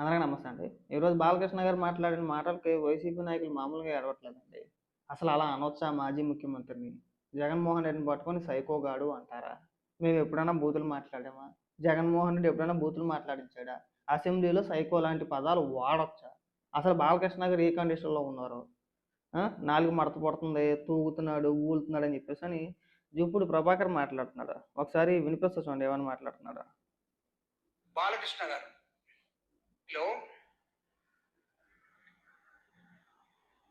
అందరికీ నమస్తే అండి. ఈరోజు బాలకృష్ణ గారు మాట్లాడిన మాటలకి వైసీపీ నాయకులు మామూలుగా ఏడవట్లేదండి. అసలు అలా అనొచ్చా మాజీ ముఖ్యమంత్రిని? జగన్మోహన్ రెడ్డిని పట్టుకొని సైకోగాడు అంటారా? మేము ఎప్పుడైనా బూతులు మాట్లాడామా? జగన్మోహన్ రెడ్డి ఎప్పుడైనా బూతులు మాట్లాడించాడా? అసెంబ్లీలో సైకో లాంటి పదాలు వాడొచ్చా? అసలు బాలకృష్ణ గారు ఏ కండిషన్లో ఉన్నారు? నాలుగు మడత పడుతుంది తూగుతున్నాడు ఊలుతున్నాడు అని చెప్పేసి అని ఇప్పుడు ప్రభాకర్ మాట్లాడుతున్నాడు. ఒకసారి వినిపిస్తా చూడండి ఏమని మాట్లాడుతున్నాడు? బాలకృష్ణ గారు. లో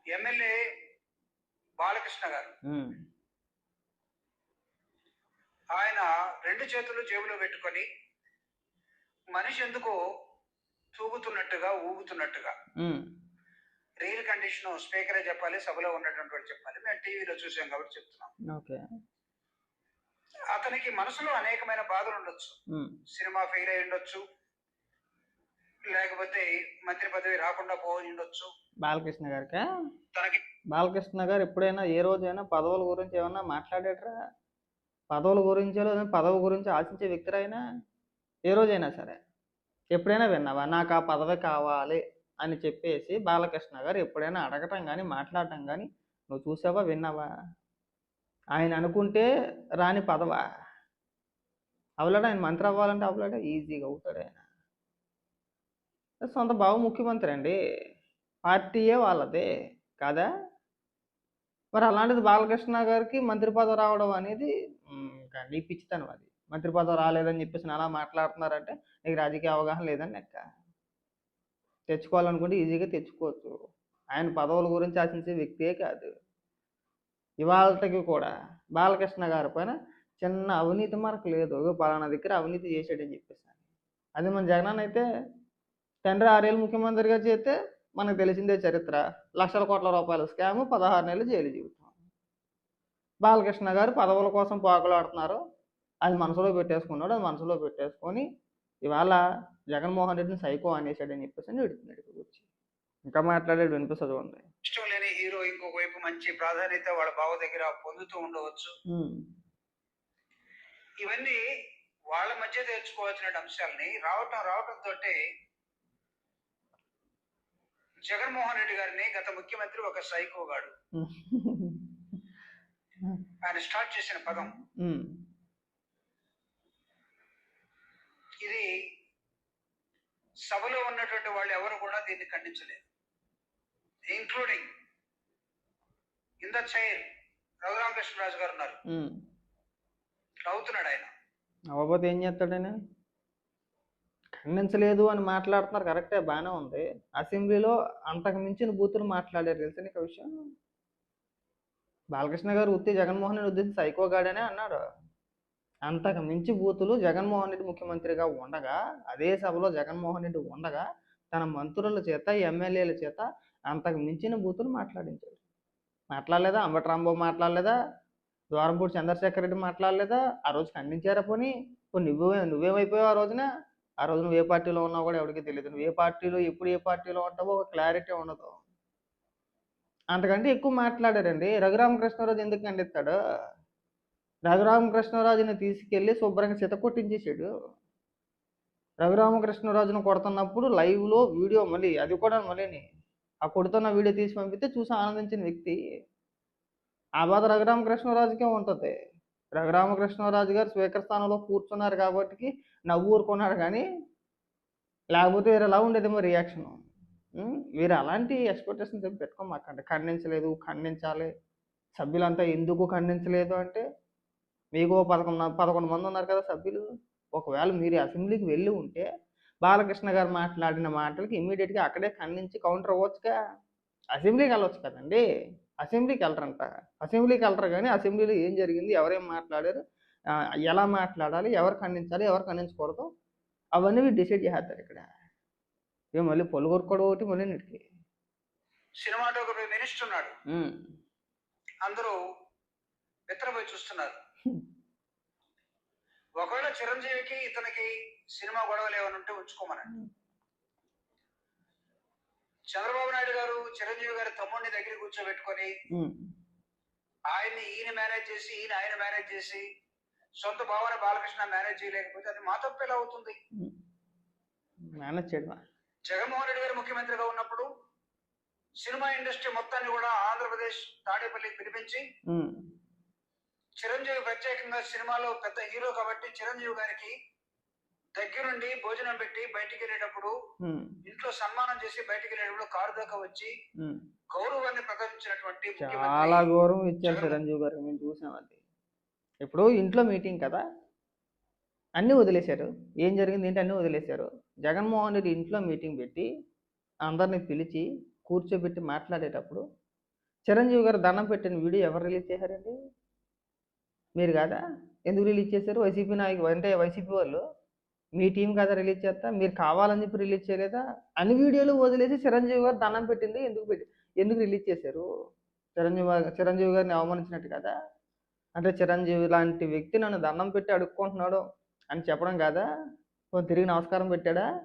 ఎమ్మెల్యే బాలకృష్ణ గారు. ఆయన రెండు చేతులు జేబులో పెట్టుకొని మనిషి ఎందుకో తూగుతున్నట్టుగా ఊగుతున్నట్టుగా రియల్ కండిషన్ స్పీకరే చెప్పాలి సభలో ఉన్నటువంటి చెప్పాలి మేము టీవీలో చూసాం కాబట్టి చెప్తున్నాం. ఓకే. అతనికి మనసులో అనేకమైన బాధలు ఉండొచ్చు. సినిమా ఫెయిల్ అయి ఉండొచ్చు లేకపోతే మంత్రి పదవి రాకుండా పోయి ఉండొచ్చు. బాలకృష్ణ గారికా? తనకి బాలకృష్ణ గారు ఎప్పుడైనా ఏ రోజైనా పదవుల గురించి ఏమన్నా మాట్లాడాడరా? పదవుల గురించి లేదా పదవి గురించి ఆశించే వ్యక్తిరైనా ఏ రోజైనా సరే ఎప్పుడైనా విన్నావా? నాకు ఆ పదవి కావాలి అని చెప్పేసి బాలకృష్ణ గారు ఎప్పుడైనా అడగటం కానీ మాట్లాడటం కానీ నువ్వు చూసావా విన్నావా? ఆయన అనుకుంటే రాని పదవా? అవలాడు ఆయన మంత్రి అవ్వాలంటే అవలాడు ఈజీగా అవుతాడు ఆయన. సొంత బావ ముఖ్యమంత్రి అండి పార్టీయే వాళ్ళదే కాదా? మరి అలాంటిది బాలకృష్ణ గారికి మంత్రి పదవి రావడం అనేది ఇంకా నీ పిచ్చితనం అది. మంత్రి పదవి రాలేదని చెప్పేసి అలా మాట్లాడుతున్నారంటే నీకు రాజకీయ అవగాహన లేదని లెక్క. తెచ్చుకోవాలనుకుంటే ఈజీగా తెచ్చుకోవచ్చు. ఆయన పదవుల గురించి ఆశించే వ్యక్తియే కాదు. ఇవాళకి కూడా బాలకృష్ణ గారి పైన చిన్న అవినీతి మనకు లేదు. పలానా దగ్గర అవినీతి చేశాడని చెప్పేసి అది మన జగన్ అయితే తండ్రి ఆరేళ్ళు ముఖ్యమంత్రిగా చేస్తే మనకు తెలిసిందే చరిత్ర. లక్షల కోట్ల రూపాయల స్కామ్ పదహారు నెలలు జైలు జీవితం. బాలకృష్ణ గారు పదవుల కోసం పోకలాడుతున్నారు. అది మనసులో పెట్టేసుకున్నాడు అది మనసులో పెట్టేసుకొని ఇవాళ జగన్మోహన్ రెడ్డిని సైకో అనేసాడని చెప్పేసి అని ఎడుతున్నాడు ఇక్కడ వచ్చి ఇంకా మాట్లాడేది వినిపిస్తుంది చూడండి ఇష్టం లేని హీరో ఇంకొక వైపు మంచి ప్రాధాన్యత వాళ్ళ బావ దగ్గర పొందుతూ ఉండవచ్చు. ఇవన్నీ వాళ్ళ మధ్య తెచ్చుకోవాల్సిన అంశాలని రావటం రావటం తోటే జగన్మోహన్ రెడ్డి గారిని గత ముఖ్యమంత్రి ఒక సైకోగాడు ఆయన స్టార్ట్ చేసిన పదం. ఇది సభలో ఉన్నటువంటి వాళ్ళు ఎవరు కూడా దీన్ని ఖండించలేదు. Including in the chair Raghuramakrishnaraju garu ఉన్నారు. ఉమ్. నవ్వుతున్నాడు ఆయన. అవ్వకపోతే ఏం చేస్తాడని ఖండించలేదు అని మాట్లాడుతున్నారు. కరెక్టే బాగానే ఉంది. అసెంబ్లీలో అంతకు మించిన బూతులు మాట్లాడారు. తెలుసా నీకు విషయం? బాలకృష్ణ గారు ఉత్తి జగన్మోహన్ రెడ్డి ఉద్దేశించి సైకోగాడనే అన్నాడు. అంతకు మించి బూతులు జగన్మోహన్ రెడ్డి ముఖ్యమంత్రిగా ఉండగా అదే సభలో జగన్మోహన్ రెడ్డి ఉండగా తన మంత్రుల చేత ఎమ్మెల్యేల చేత అంతకు మించిన బూతులు మాట్లాడించాడు మాట్లాడలేదా? అంబటరాంబాబు మాట్లాడలేదా? ద్వారంపూడి చంద్రశేఖర్ రెడ్డి మాట్లాడలేదా? ఆ రోజు ఖండించారా పోనీ? పోనీ నువ్వే నువ్వేమైపోయావు ఆ రోజున? ఆ రోజు నువ్వు ఏ పార్టీలో ఉన్నావు కూడా ఎవరికి తెలియదు. నువ్వు ఏ పార్టీలో ఎప్పుడు ఏ పార్టీలో ఉంటావో ఒక క్లారిటీ ఉండదు. అంతకంటే ఎక్కువ మాట్లాడారండి. రఘురామకృష్ణరాజు ఎందుకు ఖండిస్తాడు? రఘురామకృష్ణరాజుని తీసుకెళ్ళి శుభ్రంగా చితకొట్టించేసాడు రఘురామ రఘురామకృష్ణరాజును కొడుతున్నప్పుడు లైవ్లో వీడియో మళ్ళీ అది కూడా మళ్ళీని ఆ కొడుతున్న వీడియో తీసి పంపితే చూసి ఆనందించిన వ్యక్తి. ఆ బాధ రఘురామకృష్ణరాజుకే ఉంటుంది. రఘురామకృష్ణరాజు గారు స్పీకర్ స్థానంలో కూర్చున్నారు కాబట్టి నవ్వు ఊరుకున్నాడు కానీ లేకపోతే వేరేలా ఉండేది మరి రియాక్షన్ వీరు అలాంటి ఎక్స్పెక్టేషన్స్ ఏం పెట్టుకోమాకండి. ఖండించలేదు ఖండించాలి. సభ్యులంతా ఎందుకు ఖండించలేదు అంటే మీకు పదకొండు పదకొండు మంది ఉన్నారు కదా సభ్యులు. ఒకవేళ మీరు అసెంబ్లీకి వెళ్ళి ఉంటే బాలకృష్ణ గారు మాట్లాడిన మాటలకి ఇమీడియట్గా అక్కడే ఖండించి కౌంటర్ అవ్వచ్చుగా. అసెంబ్లీకి వెళ్ళొచ్చు కదండి. అసెంబ్లీకి వెళ్ళరంట అసెంబ్లీకి వెళ్ళరు కానీ అసెంబ్లీలో ఏం జరిగింది ఎవరేం మాట్లాడారు ఎలా మాట్లాడాలి ఎవరు ఖండించాలి ఎవరు ఖండించకూడదు అవన్నీ వీళ్ళు డిసైడ్ చేస్తారు ఇక్కడ. ఇక మళ్ళీ పొలుగొరుకోవడం ఒకటి మళ్ళీ నీటికి. సినిమాటోగ్రఫీ మినిస్టర్ ఉన్నాడు. అందరూ మిత్రపోయి చూస్తున్నారు. ఒకవేళ చిరంజీవికి ఇతనికి సినిమా గొడవలు ఏమైనా ఉంటే ఉంచుకోమనండి. చంద్రబాబు నాయుడు గారు చిరంజీవి గారి తమ్ముడిని దగ్గర కూర్చోబెట్టుకొని ఆయన్ని ఈయన మేనేజ్ చేసి ఈయన ఆయన మేనేజ్ చేసి సొంత భావన బాలకృష్ణ మేనేజ్ చేయలేకపోతే అది మా తప్పు ఎలా అవుతుంది మేనేజ్ జగన్మోహన్ రెడ్డి గారు ముఖ్యమంత్రిగా ఉన్నప్పుడు సినిమా ఇండస్ట్రీ మొత్తాన్ని కూడా ఆంధ్రప్రదేశ్ తాడేపల్లికి పిలిపించి చిరంజీవి ప్రత్యేకంగా సినిమాలో పెద్ద హీరో కాబట్టి చిరంజీవి గారికి దగ్గరుండి భోజనం పెట్టి బయటికి వెళ్ళేటప్పుడు ఇంట్లో సన్మానం చేసి బయటికి వెళ్ళేటప్పుడు కారు దాకా వచ్చి. గౌరవాన్ని ప్రదర్శించినటువంటి చాలా గౌరవం ఇచ్చారు చిరంజీవి గారికి మేము చూసాం అది. ఇప్పుడు ఇంట్లో మీటింగ్ కదా అన్నీ వదిలేశారు. ఏం జరిగింది ఏంటి అన్నీ వదిలేశారు. జగన్మోహన్ రెడ్డి ఇంట్లో మీటింగ్ పెట్టి అందరిని పిలిచి కూర్చోబెట్టి మాట్లాడేటప్పుడు చిరంజీవి గారు దండం పెట్టిన వీడియో ఎవరు రిలీజ్ చేశారండి? మీరు కాదా? ఎందుకు రిలీజ్ చేశారు? వైసీపీ నాయకు అంటే వైసీపీ వాళ్ళు మీ టీం కదా రిలీజ్ చేస్తా మీరు కావాలని చెప్పి రిలీజ్ చేయలేదా? అన్ని వీడియోలు వదిలేసి చిరంజీవి గారు దండం పెట్టింది ఎందుకు పెట్టి ఎందుకు రిలీజ్ చేశారు? చిరంజీవి గారు- చిరంజీవి గారిని అవమానించినట్టు కదా? అంటే చిరంజీవి లాంటి వ్యక్తి నన్ను దండం పెట్టి అడుక్కుంటున్నాడు అని చెప్పడం కాదా? తిరిగి నమస్కారం పెట్టాడా?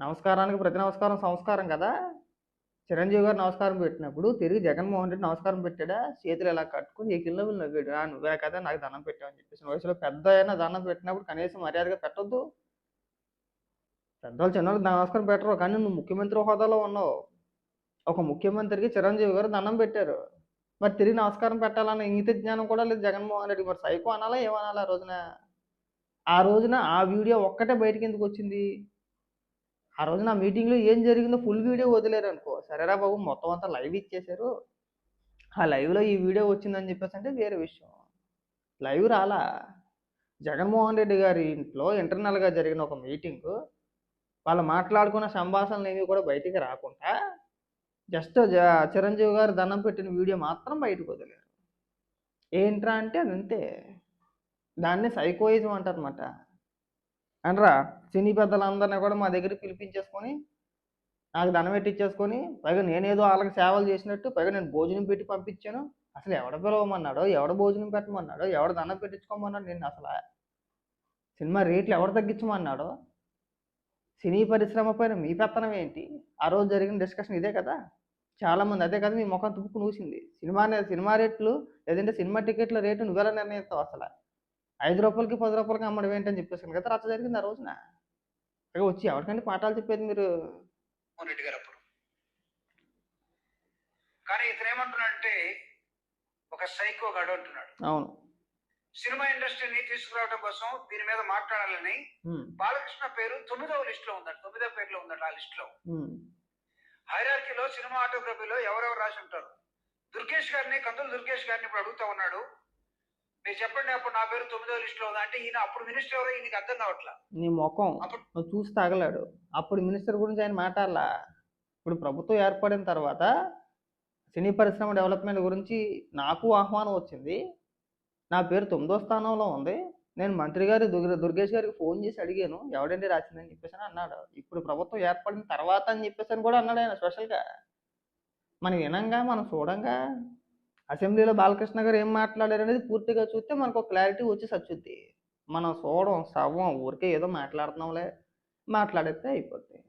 నమస్కారానికి ప్రతి నమస్కారం సంస్కారం కదా? చిరంజీవి గారు నమస్కారం పెట్టినప్పుడు తిరిగి జగన్మోహన్ రెడ్డి నమస్కారం పెట్టాడా? చేతులు ఇలా కట్టుకుని ఎకిల్లో నవ్వాడు? "ఆ, నువ్వే కదా నాకు దండం పెట్టావని చెప్పేసి. వయసులో పెద్ద అయినా దండం పెట్టినప్పుడు కనీసం మర్యాదగా పెట్టొద్దు. పెద్దవాళ్ళు చిన్నవాళ్ళకి నమస్కారం పెట్టరు కానీ నువ్వు ముఖ్యమంత్రి హోదాలో ఉన్నావు. ఒక ముఖ్యమంత్రికి చిరంజీవి గారు దండం పెట్టారు. మరి తిరిగి నమస్కారం పెట్టాలన్న ఇంగిత జ్ఞానం కూడా లేదు జగన్మోహన్ రెడ్డి మరి సైకో అనాలా ఏమనాలా ఆ రోజున? ఆ రోజున ఆ వీడియో ఒక్కటే బయటికి ఎందుకు వచ్చింది? ఆ రోజు నా మీటింగ్లో ఏం జరిగిందో ఫుల్ వీడియో వదిలేరు అనుకో సరేరా బాబు మొత్తం అంతా లైవ్ ఇచ్చేశారు. ఆ లైవ్లో ఈ వీడియో వచ్చిందని చెప్పేసి అంటే వేరే విషయం. లైవ్ రాలా. జగన్మోహన్ రెడ్డి గారి ఇంట్లో ఇంటర్నల్గా జరిగిన ఒక మీటింగ్. వాళ్ళు మాట్లాడుకున్న సంభాషణలు ఏవి కూడా బయటికి రాకుండా జస్ట్ చిరంజీవి గారు దండం పెట్టిన వీడియో మాత్రం బయటకు వదిలేరు. ఏంట్రా అంటే అది అంతే దాన్ని సైకోయిజం అంటారన్నమాట. అంటరా సినీ పెద్దలందరినీ కూడా మా దగ్గర పిలిపించేసుకొని నాకు దండం పెట్టించేసుకొని పైగా నేనేదో వాళ్ళకి సేవలు చేసినట్టు పైగా నేను భోజనం పెట్టి పంపించాను. అసలు ఎవడ పిలవమన్నాడో ఎవడ భోజనం పెట్టమన్నాడో ఎవడ దండం పెట్టించుకోమన్నాడు నేను అసలు సినిమా రేట్లు ఎవరు తగ్గించమన్నాడో? సినీ పరిశ్రమ పైన మీ పెత్తనం ఏంటి? ఆ రోజు జరిగిన డిస్కషన్ ఇదే కదా? చాలామంది అదే కదా మీ ముఖం తుప్పుకు నూసింది. సినిమా సినిమా రేట్లు లేదంటే సినిమా టికెట్ల రేటు నువ్వెలా నిర్ణయిస్తావు అసలు? ఐదు రూపాయలకి పది రూపాయలకి అమ్మడం ఏంటని చెప్పేసాను కదా రచ్చ జరిగింది ఆ రోజున. ఇక వచ్చి ఎవరికంటే పాఠాలు చెప్పేది మీరు? రెడ్డి గారు అప్పుడు. కానీ ఇతను ఏమంటున్నాడంటే ఒక సైకో గడు అంటున్నాడు. అవును. సినిమా ఇండస్ట్రీని తీసుకురావడం కోసం దీని మీద మాట్లాడాలని బాలకృష్ణ పేరు తొమ్మిదవ లిస్ట్లో ఉందట తొమ్మిదవ పేరులో ఉందట ఆ లిస్ట్లో హైరార్కీలో సినిమా ఆటోగ్రఫీలో ఎవరెవరు రాసి ఉంటారు? దుర్గేష్ గారిని కందుల దుర్గేష్ గారిని ఇప్పుడు అడుగుతా ఉన్నాడు. మీరు చెప్పండి అప్పుడు నా పేరు తొమ్మిదవ లిస్ట్లో ఉందా? అంటే ఈయన అప్పుడు మినిస్టర్ ఎవరో ఈయనకి అర్థం కావట్లా? నీ ముఖం అప్పుడు- నువ్వు చూసి తగలాడు. అప్పుడు మినిస్టర్ గురించి ఆయన మాట్లాడలా? ఇప్పుడు ప్రభుత్వం ఏర్పడిన తర్వాత సినీ పరిశ్రమ డెవలప్మెంట్ గురించి నాకు ఆహ్వానం వచ్చింది. నా పేరు తొమ్మిదో స్థానంలో ఉంది. నేను మంత్రి గారి దుర్గ దుర్గేష్ గారికి ఫోన్ చేసి అడిగాను. ఎవడండి రాసిందని చెప్పేసి అని అన్నాడు. ఇప్పుడు ప్రభుత్వం ఏర్పడిన తర్వాత అని చెప్పేసి అని కూడా అన్నాడు ఆయన స్పెషల్గా మనం వినంగా మనం చూడంగా. అసెంబ్లీలో బాలకృష్ణ గారు ఏం మాట్లాడారు అనేది పూర్తిగా చూస్తే మనకు ఒక క్లారిటీ వచ్చి సచ్చుద్ది మనం చూడం సవ్వం ఊరికే ఏదో మాట్లాడుతున్నాంలే. మాట్లాడితే అయిపోద్ది.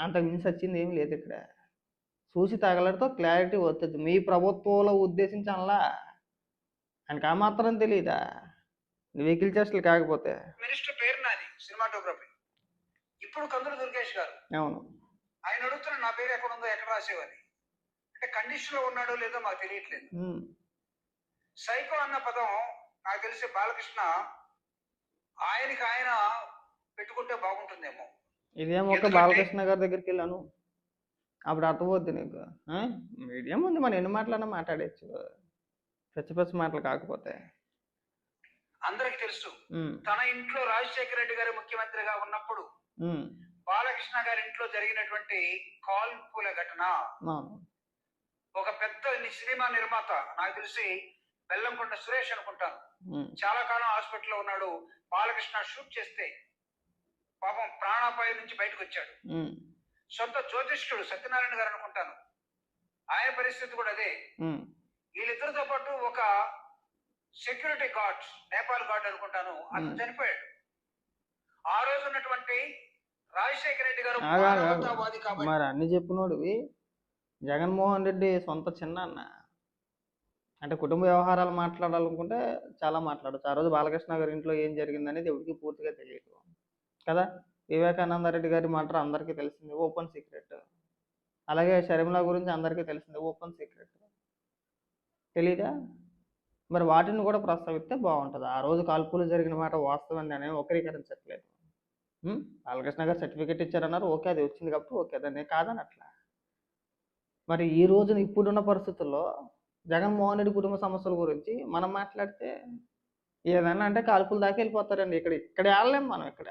అంతకు మించి వచ్చింది ఏం లేదు ఇక్కడ. చూసి తగలడితో క్లారిటీ వస్తుంది మీ ప్రభుత్వంలో ఉద్దేశించాలా? ఆయనకి ఆ మాత్రం తెలియదా వెహికల్ చేష్టలు కాకపోతే. మినిస్టర్ పేరు నాది సినిమాటోగ్రఫీ. ఇప్పుడు కందుల దుర్గేష్ గారు. అవును. ఆయన అడుగుతున్న నా పేరు ఎక్కడ ఉందో ఎక్కడ రాసేవని అంటే కండిషన్లో ఉన్నాడో లేదో మాకు తెలియట్లేదు. సైకో అన్న పదం నాకు తెలిసి బాలకృష్ణ ఆయనకి ఆయన పెట్టుకుంటే బాగుంటుందేమో. ఇదేమో ఒక బాలకృష్ణ గారి దగ్గరికి వెళ్ళాను. అప్పుడు అర్థమవుద్ది నీకు? మీడియం ఉంది మనం ఎన్ని మాటలన్నా మాట్లాడచ్చు. పెచ్చ పెచ్చ మాటలు కాకపోతే. అందరికి తెలుసు. తన ఇంట్లో రాజశేఖర రెడ్డి గారు ముఖ్యమంత్రిగా ఉన్నప్పుడు బాలకృష్ణ గారి ఇంట్లో జరిగినటువంటి కాల్పుల ఘటన. ఒక పెద్ద సినిమా నిర్మాత నాకు తెలిసి బెల్లంకొండ సురేష్ అనుకుంటాను. చాలా కాలం హాస్పిటల్లో ఉన్నాడు. బాలకృష్ణ షూట్ చేస్తే పాపం ప్రాణాపాయం నుంచి బయటకు వచ్చాడు. సొంత జ్యోతిష్కుడు సత్యనారాయణ గారు అనుకుంటాను. ఆయన పరిస్థితి కూడా అదే. వీళ్ళిద్దరితో పాటు ఒక సెక్యూరిటీ గార్డ్ నేపాల్ గార్డ్ అనుకుంటాను. అతను. చనిపోయాడు. ఆ రోజు ఉన్నటువంటి రాజశేఖర రెడ్డి గారు చెప్పినోడివి. జగన్మోహన్ రెడ్డి సొంత చిన్న అన్న. అంటే కుటుంబ వ్యవహారాలు మాట్లాడాలనుకుంటే చాలా మాట్లాడచ్చు. ఆ రోజు బాలకృష్ణ గారి ఇంట్లో ఏం జరిగిందనేది ఎవరికి పూర్తిగా తెలియదు. కదా? వివేకానంద రెడ్డి గారి మాట అందరికీ తెలిసింది. Open secret. అలాగే షర్మిల గురించి అందరికీ తెలిసింది. Open secret. తెలీదా? మరి వాటిని కూడా ప్రస్తావిస్తే బాగుంటుంది. ఆ రోజు కాల్పులు జరిగిన మాట వాస్తవం నేను వక్రీకరించట్లేదు. బాలకృష్ణ గారు సర్టిఫికేట్ ఇచ్చారన్నారు. ఓకే అది వచ్చింది కాబట్టి ఓకే. దాన్ని కాదని అట్లా మరి ఈ రోజున ఇప్పుడున్న పరిస్థితుల్లో జగన్మోహన్ రెడ్డి కుటుంబ సమస్యల గురించి మనం మాట్లాడితే ఏదన్నా అంటే కాల్పుల దాకా వెళ్ళిపోతారండి. ఇక్కడ ఇక్కడ వెళ్ళలేం మనం ఇక్కడ.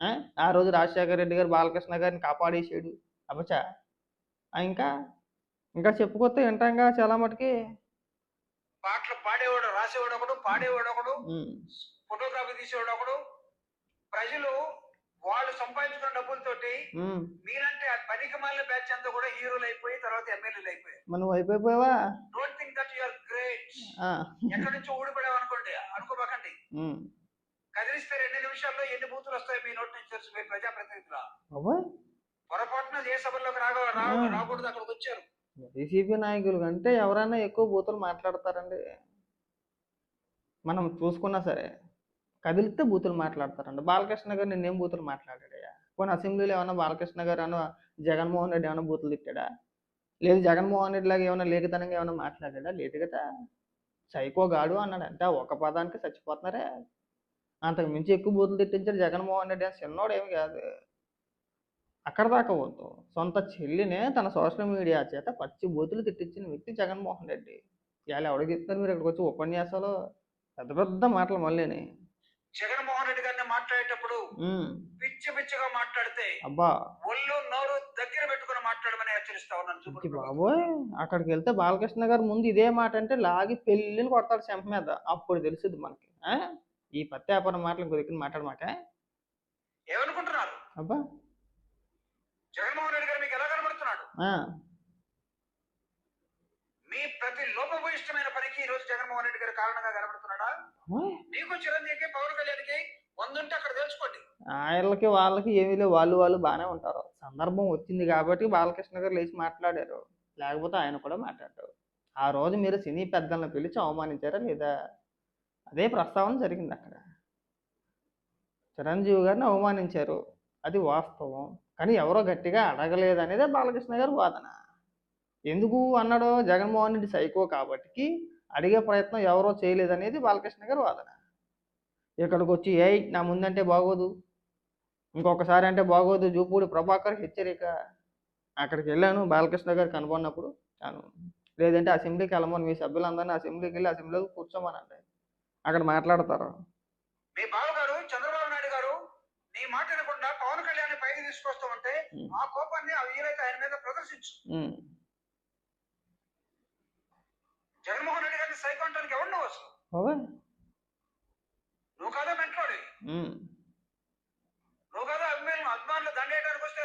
ఆ? రోజు రాజశేఖర రెడ్డి గారు బాలకృష్ణ గారిని కాపాడేసాడు అబ్బచా ఇంకా ఇంకా చెప్పుకొస్తే వింటాంగా చాలా మటుకి. పాటలు పాడేవాడు రాసేవాడు ఒకడు పాడేవాడు ఒకడు. ఫోటోగ్రఫీ తీసేవాడు ఒకడు. ప్రజలు వాళ్ళు సంపాదించుకున్న డబ్బులతోటి. మీరంటే ఆ పనికి మాలిన బ్యాచ్ అంతా కూడా హీరోలు అయిపోయి తర్వాత ఎమ్మెల్యేలు అయిపోయారు మరి నువ్వు అయిపోయిపోయావా? Don't think that you're great. ఎక్కడి నుంచో ఊడిపడావు అనుకోండి అనుకోబాకండి. కదిలిస్తే రెండు నిమిషాల్లో ఎన్ని బూతులు వస్తాయి మీ నోటి నుంచి తెలుసు మీ ప్రజాప్రతినిధుల. అవ్వా. పొరపాటున ఏ సభల్లోకి రాగ. రాకూడదు అక్కడికి వచ్చారు. వైసీపీ నాయకులు కంటే ఎవరైనా ఎక్కువ బూతులు మాట్లాడతారండి. మనం చూసుకున్నా సరే. కదిలితే బూతులు మాట్లాడతారండి బాలకృష్ణ గారు నిన్నేం బూతులు మాట్లాడాడయ్యా? పోనీ అసెంబ్లీలో ఏమన్నా బాలకృష్ణ గారు ఏమన్నా జగన్మోహన్ రెడ్డి ఏమైనా బూతులు తిట్టాడా? లేదు జగన్మోహన్ రెడ్డి లాగా ఏమైనా లేఖతనంగా ఏమైనా మాట్లాడాడా? లేదు కదా. సైకో గాడు అన్నాడు. అంటే ఒక పదానికి చచ్చిపోతున్నారే. అంతకు మించి ఎక్కువ బూతులు తిట్టించారు జగన్మోహన్ రెడ్డి అని చిన్నోడు ఏమి కాదు. అక్కడ దాకా వద్దు సొంత చెల్లినే తన సోషల్ మీడియా చేత పచ్చి బూతులు తిట్టించిన వ్యక్తి జగన్మోహన్ రెడ్డి. ఇవాళ ఎవడికి ఇస్తున్నారు మీరు ఇక్కడికి వచ్చి ఉపన్యాసాలు? పెద్ద పెద్ద మాటలు మళ్ళీని. జగన్మోహన్ రెడ్డి గారిని మాట్లాడేటప్పుడు పిచ్చి పిచ్చిగా మాట్లాడితే అబ్బా. ఒళ్ళు నోరు దగ్గర పెట్టుకుని మాట్లాడమని హెచ్చరిస్తా ఉన్నాను బాబోయ్? అక్కడికి వెళ్తే బాలకృష్ణ గారు ముందు ఇదే మాట అంటే లాగి పెళ్ళిళ్ళు కొడతాడు చెంప మీద. అప్పుడు తెలుస్తుంది మనకి? ఈ పత్తి వ్యాపారం మాటలు దగ్గర మాట్లాడమాక ఏమనుకుంటున్నారు? అబ్బా. జగన్మోహన్ రెడ్డి గారు మీకు ఎలా కనబడుతున్నాడు? మీ ప్రతి లోపభూయిష్టమైన పనికి ఈ రోజు జగన్మోహన్ రెడ్డి గారు కారణంగా కనబడుతున్నాడా? మీకు చిరంజీవికి పవన్ కళ్యాణ్కి వందుంటే అక్కడ తెలుసుకోండి. ఆయనకి వాళ్ళకి ఏమీ లేవు. వాళ్ళు వాళ్ళు బాగానే ఉంటారు. సందర్భం వచ్చింది కాబట్టి బాలకృష్ణ గారు లేచి మాట్లాడారు. లేకపోతే ఆయన కూడా మాట్లాడారు ఆ రోజు మీరు సినీ పెద్దలను పిలిచి అవమానించారా లేదా? అదే ప్రస్తావన జరిగింది అక్కడ. చిరంజీవి గారిని అవమానించారు. అది వాస్తవం. కానీ ఎవరో గట్టిగా అడగలేదు అనేదే బాలకృష్ణ గారి వాదన. ఎందుకు అన్నాడో జగన్మోహన్ రెడ్డి సైకో కాబట్టి అడిగే ప్రయత్నం ఎవరో చేయలేదనేది బాలకృష్ణ గారి వాదన. ఇక్కడికి వచ్చి ఏయ్ నా ముందంటే బాగోదు. ఇంకొకసారి అంటే బాగోదు. జూపూడి ప్రభాకర్ హెచ్చరిక. అక్కడికి వెళ్ళాను బాలకృష్ణ గారు కనబడినప్పుడు అను లేదంటే అసెంబ్లీకి వెళ్ళమని. మీ సభ్యులందరినీ అసెంబ్లీకి వెళ్ళి అసెంబ్లీలో కూర్చోమనండి. అక్కడ మాట్లాడతారు. మీ బావగారు చంద్రబాబు నాయుడు గారు నీ మాట వినకుండా పవన్ కళ్యాణ్ పైకి తీసుకొస్తామంటే. ఆ కోపాన్ని ఆ వీలైతే ఆయన మీద ప్రదర్శించు. జగన్మోహన్ రెడ్డి గారిని సైకో అంటానికి ఎవరు నువ్వు అసలు. నువ్వు కదా ఉమ్, నువ్వు కదా అభిమానులు అభిమానులు దండేయడానికి వస్తే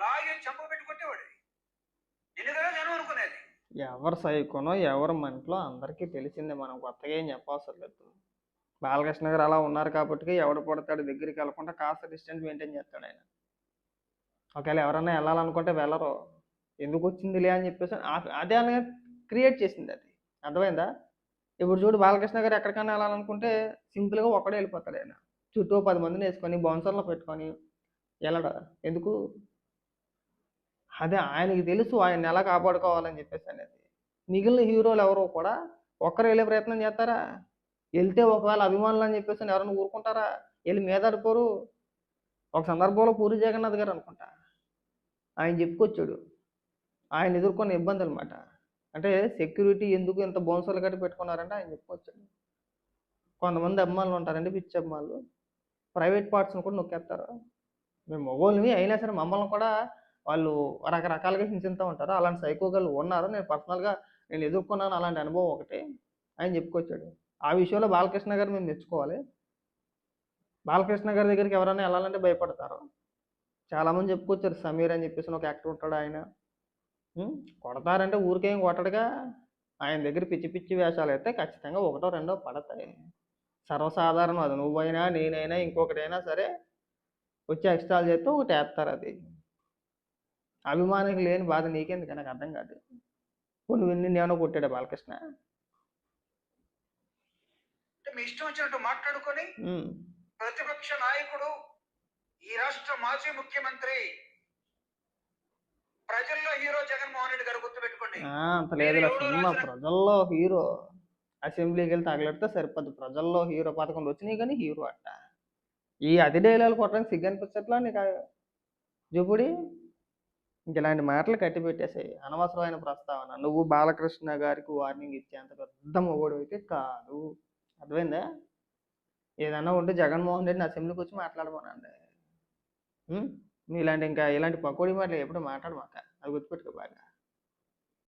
లాగి చంప పెట్టి కొట్టేవాడి నిన్ను కదా జనం అనుకునేది. ఎవరు సైకోనో ఎవరు మంటలో అందరికీ తెలిసిందే మనం కొత్తగా ఏం చెప్పవసరం లేదు. బాలకృష్ణ గారు అలా ఉన్నారు కాబట్టి ఎవడు పడతాడు దగ్గరికి వెళ్ళకుండా కాస్త డిస్టెన్స్ మెయింటైన్ చేస్తాడు ఆయన. ఒకవేళ ఎవరన్నా వెళ్ళాలనుకుంటే వెళ్ళరు. ఎందుకు వచ్చిందిలే అని చెప్పేసి అదే అలాగే క్రియేట్ చేసింది అది. అర్థమైందా? ఇప్పుడు చూడు బాలకృష్ణ గారు ఎక్కడికైనా వెళ్ళాలనుకుంటే సింపుల్గా ఒక్కడే వెళ్ళిపోతాడు ఆయన. చుట్టూ పది మందిని వేసుకొని బౌన్సర్లో పెట్టుకొని వెళ్ళడా. ఎందుకు? అదే ఆయనకి తెలుసు ఆయన ఎలా కాపాడుకోవాలని చెప్పేసి అనేది. మిగిలిన హీరోలు ఎవరో కూడా ఒక్కరు వెళ్ళే ప్రయత్నం చేస్తారా? వెళ్తే ఒకవేళ అభిమానులు అని చెప్పేసి ఎవరైనా ఊరుకుంటారా? వెళ్ళి మీదడిపోరు ఒక సందర్భంలో పూరి జగన్నాథ్ గారు అనుకుంటా. ఆయన చెప్పుకొచ్చాడు. ఆయన ఎదుర్కొన్న ఇబ్బంది అనమాట అంటే సెక్యూరిటీ ఎందుకు ఇంత బౌన్సర్లు కట్టి పెట్టుకున్నారంటే ఆయన చెప్పుకొచ్చాడు కొంతమంది అమ్మాయిలు ఉంటారండి పిచ్చి అమ్మాయిలు. ప్రైవేట్ పార్ట్స్ని కూడా నొక్కేస్తారు. మేము మగోళ్ళని అయినా సరే మమ్మల్ని కూడా వాళ్ళు రకరకాలుగా హింసిస్తూ ఉంటారు. అలాంటి సైకోగలు ఉన్నారు. నేను పర్సనల్గా నేను ఎదుర్కొన్నాను అలాంటి అనుభవం ఒకటి. ఆయన చెప్పుకొచ్చాడు. ఆ విషయంలో బాలకృష్ణ గారు మేము మెచ్చుకోవాలి. బాలకృష్ణ గారి దగ్గరికి ఎవరైనా వెళ్ళాలంటే భయపడతారు. చాలామంది చెప్పుకొచ్చారు సమీర్ అని చెప్పేసి ఒక యాక్టర్ ఉంటాడు ఆయన. కొడతారంటే ఊరికేం కొట్టడుగా. ఆయన దగ్గర పిచ్చి పిచ్చి వేషాలు అయితే ఖచ్చితంగా ఒకటో రెండో పడతాయి. సర్వసాధారణం అది. నువ్వైనా నేనైనా ఇంకొకటైనా సరే వచ్చి ఎక్స్ట్రాలు చేస్తే ఒకటి వేస్తారు అది. అభిమానికి లేని బాధ నీకెందుకు? నాకు అర్థం కాదు. నువ్వు నిన్ను ఏమైనా కొట్టాడా బాలకృష్ణ? అంటే మీ ఇష్టం వచ్చినట్టు మాట్లాడుకొని ప్రతిపక్ష నాయకుడు ఈ రాష్ట్ర మాజీ ముఖ్యమంత్రి ప్రజల్లో హీరో జగన్మోహన్ రెడ్డి గారు గుర్తుపెట్టుకోండి. లేదులే సినిమా ప్రజల్లో హీరో అసెంబ్లీకి వెళ్ళి తగలడితే సరిపోద్ది ప్రజల్లో హీరో పథకం వచ్చినాయి కానీ హీరో అట్ట. ఈ అతి డైలాగులు కొట్టడానికి సిగ్గు అనిపించట్లా నీకు? చూపుడి ఇంక ఇలాంటి మాటలు కట్టి పెట్టేసాయి. అనవసరమైన ప్రస్తావన. నువ్వు బాలకృష్ణ గారికి వార్నింగ్ ఇచ్చేంత పెద్ద మొగోడు అయితే కాదు. అర్థమైందా? ఏదన్నా ఉంటే జగన్మోహన్ రెడ్డిని అసెంబ్లీకి వచ్చి మాట్లాడమనండి? నువ్వు ఇలాంటి ఇంకా ఇలాంటి పకోడీ మాటలు ఎప్పుడు మాట్లాడమాక. అది గుర్తుపెట్టుకో బాగా.